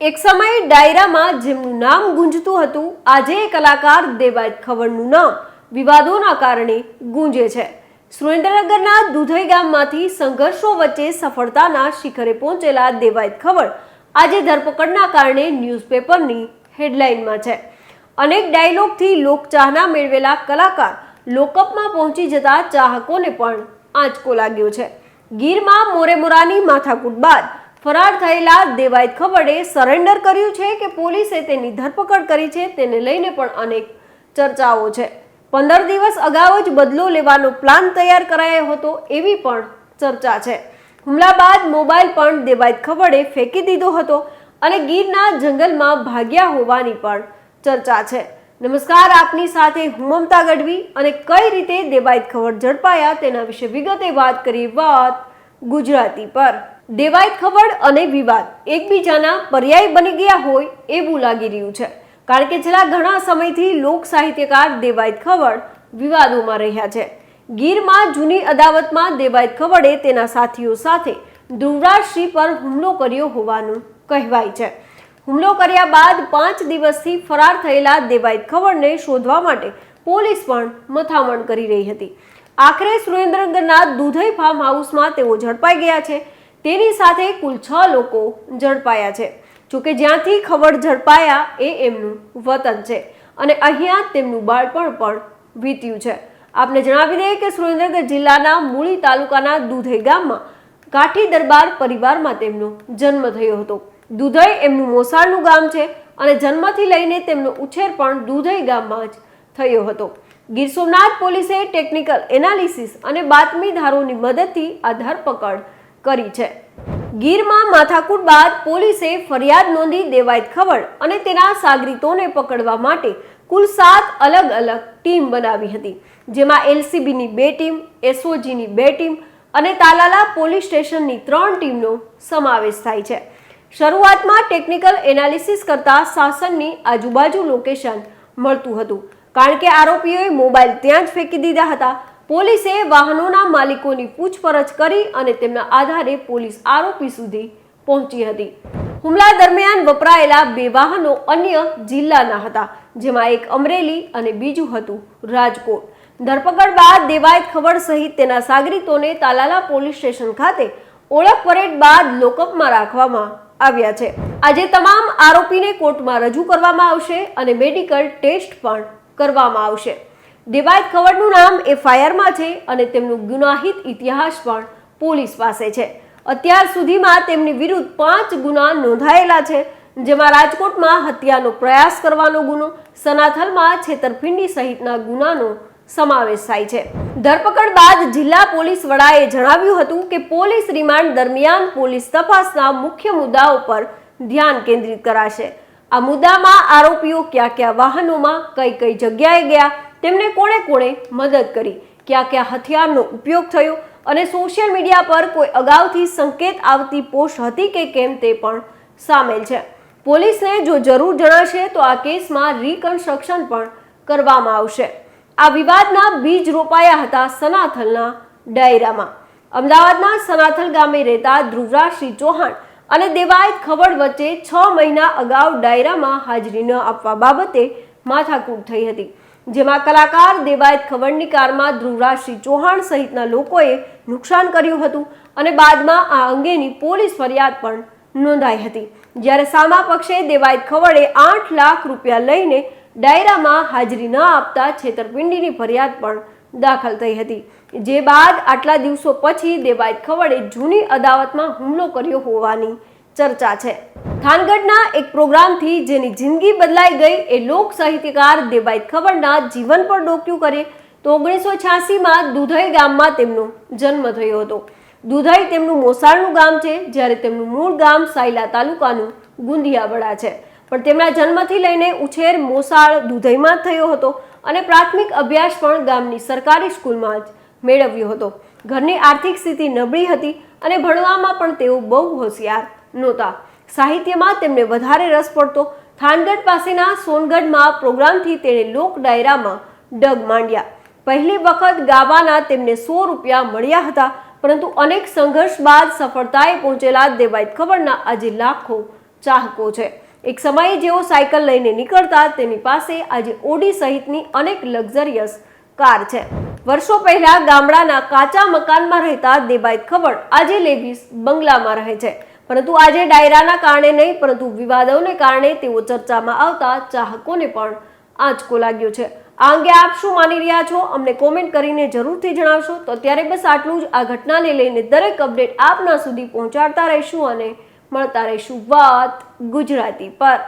એક સમયે ડાયરામાં જેમનું નામ ગુંજતું હતું, આજે એ કલાકાર દેવાયત ખવડનું નામ વિવાદોના કારણે ગુંજે છે. સુરેન્દ્રનગરના દુધઈ ગામમાંથી સંઘર્ષો વચ્ચે સફળતાના શિખરે પહોંચેલા દેવાયત ખવડ આજે ધરપકડના કારણે ન્યૂઝપેપરની હેડલાઇનમાં છે. અનેક ડાયલોગથી લોકચાહના મેળવેલા કલાકાર લોકઅપમાં પહોંચી જતા ચાહકોને પણ આંચકો લાગ્યો છે. ગીરમાં મોરેમોરાની માથાકૂટ બાદ ફરાર થયેલા દેવાયત ખબડે સરેન્ડર કર્યું છે કે પોલીસે તેની ધરપકડ કરી છે, તેને લઈને પણ અનેક ચર્ચાઓ છે. પંદર દિવસ અગાઉ જ બદલો લેવાનો પ્લાન તૈયાર કરાયો હતો એવી પણ ચર્ચા છે. હુમલા બાદ મોબાઈલ પણ દેવાયત ખબડે ફેંકી દીધો હતો અને ગીરના જંગલમાં ભાગ્યા હોવાની પણ ચર્ચા છે. નમસ્કાર, આપની સાથે હું મમતા ગઢવી અને કઈ રીતે દેવાયત ખબર ઝડપાયા તેના વિશે વિગતે વાત કરી વાત ગુજરાતી પર. દેવાયત ખબર અને વિવાદ. એકબીજાના પર્યાય બની ગયા હોય એવું લાગી રહ્યું છે. કારણ કે છેલ્લા ઘણા સમયથી લોક સાહિત્યકાર દેવાયત ખવડ વિવાદોમાં રહ્યા છે. ગીરમાં જૂની અદાવતમાં દેવાયત ખવડે તેના સાથીઓ સાથે ધ્રુવરાજસિંહ પર હુમલો કર્યો હોવાનું કહેવાય છે. હુમલો કર્યા બાદ પાંચ દિવસથી ફરાર થયેલા દેવાયત ખવડને શોધવા માટે પોલીસ પણ મથામણ કરી રહી હતી. આખરે સુરેન્દ્રનગરના દુધઈ ફાર્મ હાઉસમાં તેઓ ઝડપાઈ ગયા છે. તેની સાથે કુલ છ લોકો ઝડપાયા છે. જોકે જ્યાંથી ખબર ઝડપાયા એ એમનું વતન છે અને અહીંયા તેમનું બાળપણ પણ વીત્યું છે. આપને જણાવી દઈએ કે સુરેન્દ્રનગર જિલ્લાના મૂળી તાલુકાના દુધઈ ગામમાં કાઠી દરબાર પરિવારમાં તેમનો જન્મ થયો હતો. દુધઈ એમનું મોસાળનું ગામ છે અને જન્મથી લઈને તેમનો ઉછેર પણ દુધઈ ગામમાં જ થયો હતો. ગીર સોમનાથ પોલીસે ટેકનિકલ એનાલિસિસ અને બાતમીદારોની મદદથી આ ધરપકડ કરી છે. ગીરમાં માથાકૂટ બાદ પોલીસે ફરિયાદ નોંધી દેવાયત ખબર અને તેના સાગરીતોને પકડવા માટે કુલ સાત અલગ અલગ ટીમ બનાવી હતી, જેમાં એલસીબીની બે ટીમ, એસઓજીની બે ટીમ અને તાલાલા પોલીસ સ્ટેશનની ત્રણ ટીમનો સમાવેશ થાય છે. શરૂઆતમાં ટેકનિકલ એનાલિસિસ કરતા શાસનની આજુબાજુ લોકેશન મળતું હતું, કારણ કે આરોપીઓએ મોબાઈલ ત્યાં જ ફેંકી દીધા હતા પોલીસે વાહનોના માલિકોની પૂછપરછ કરી અને તેમના આધારે પોલીસ આરોપી સુધી પહોંચી હતી. હુમલા દરમિયાન વપરાયેલા બે વાહનો અન્ય જિલ્લાના હતા, જેમાં એક અમરેલી અને બીજું હતું રાજકોટ. ધરપકડ બાદ દેવાયત ખબર સહિત તેના સાગરીતોને તાલાલા પોલીસ સ્ટેશન ખાતે ઓળખ પરેડ બાદ લોકઅપમાં રાખવામાં આવ્યા છે. આજે તમામ આરોપીને કોર્ટમાં રજૂ કરવામાં આવશે અને મેડિકલ ટેસ્ટ પણ કરવામાં આવશે. દેવાયત ખવડનું નામ એફઆઈઆરમાં છે અને તેમનું ગુનાહિત ઇતિહાસ પણ પોલીસ પાસે છે. અત્યાર સુધીમાં તેમની વિરુદ્ધ પાંચ ગુના નોંધાયેલા છે, જેમાં રાજકોટમાં હત્યાનો પ્રયાસ કરવાનો ગુનો, સનાથલમાં છેતરપિંડી સહિતના ગુનાનો સમાવેશ થાય છે. ધરપકડ બાદ જિલ્લા પોલીસ વડાએ જણાવ્યું હતું કે પોલીસ રિમાન્ડ દરમિયાન પોલીસ તપાસના મુખ્ય મુદ્દાઓ પર ધ્યાન કેન્દ્રિત કરાશે. આ મુદ્દામાં આરોપીઓ કયા કયા વાહનોમાં, કઈ કઈ જગ્યાએ ગયા તેમને કોણે કોણે મદદ કરી? કયા કયા હથિયારનો ઉપયોગ થયો? અને સોશિયલ મીડિયા પર કોઈ અગાઉથી સંકેત આવતી પોસ્ટ હતી કે કેમ તે પણ સામેલ છે. પોલીસને જો જરૂર જણાશે તો આ કેસમાં રિકન્સ્ટ્રક્શન પણ કરવામાં આવશે. આ વિવાદના બીજ રોપાયા હતા સનાથલના ડાયરામાં. અમદાવાદના સનાથલ ગામે રહેતા ધ્રુવરાજસિંહ ચૌહાણ અને દેવાયત ખબર વચ્ચે છ મહિના અગાઉ ડાયરામાં હાજરી ન આપવા બાબતે માથાકૂટ થઈ હતી. જેમાં કલાકાર દેવાયત ખવડની કારમાં ધ્રુવરાજસિંહ ચૌહાણ સહિતના લોકોએ નુકસાન કર્યું હતું અને બાદમાં આ અંગેની પોલીસ ફરિયાદ પણ નોંધાઈ હતી. જ્યારે સામા પક્ષે દેવાયત ખવડે આઠ લાખ રૂપિયા લઈને ડાયરામાં હાજરી ન આપતા છેતરપિંડીની ફરિયાદ પણ દાખલ થઈ હતી. જે બાદ આટલા દિવસો પછી દેવાયત ખવડે જૂની અદાવતમાં હુમલો કર્યો હોવાની ચર્ચા છે. થાનગઢના એક પ્રોગ્રામથી જેની જિંદગી બદલાઈ ગઈ એ લોક સાહિત્યકાર દેવાયત ખબરના જીવન પર ડોક્યું કરે તો ઓગણીસો છ્યાસીમાં દુધઈ ગામમાં તેમનો જન્મ થયો હતો. દુધઈ તેમનું મોસાળનું ગામ છે, જ્યારે તેમનું મૂળ ગામ સાયલા તાલુકાનું ગુંદિયાવાડા છે. પણ તેમના જન્મથી લઈને ઉછેર, મોસાળ દુધઈમાં થયો હતો અને પ્રાથમિક અભ્યાસ પણ ગામની સરકારી સ્કૂલમાં જ મેળવ્યો હતો. ઘરની આર્થિક સ્થિતિ નબળી હતી અને ભણવામાં પણ તેઓ બહુ હોશિયાર નહોતા. સાહિત્યમાં તેમને વધારે રસ પડતો. થાનગઢ પાસેના સોનગઢમાં પ્રોગ્રામથી તેણે લોક ડાયરામાં ડગ માંડ્યા. પહેલી વખત ગાવાના તેમને સો રૂપિયા મળ્યા હતા, પરંતુ અનેક સંઘર્ષ બાદ સફળતાએ પહોંચેલા દેવાયત ખબરના આજે લાખો ચાહકો છે. એક સમયે જેઓ સાયકલ લઈને નીકળતા, તેની પાસે આજે ઓડી સહિતની અનેક લક્ઝરિયસ કાર છે. વર્ષો પહેલા ગામડાના કાચા મકાનમાં રહેતા દેબાઈત ખબર આજે લેવીસ બંગલામાં રહે છે. પરંતુ આજે ડાયરાના કારણે નહીં, પરંતુ વિવાદોને કારણે તેઓ ચર્ચામાં આવતા ચાહકોને પણ આંચકો લાગ્યો છે. આ અંગે આપ શું માની રહ્યા છો? અમને કોમેન્ટ કરીને જરૂરથી જણાવશો. તો અત્યારે બસ આટલું જ. આ ઘટનાને લઈને દરેક અપડેટ આપના સુધી પહોંચાડતા રહીશું અને મળતા રહીશું વાત ગુજરાતી પર.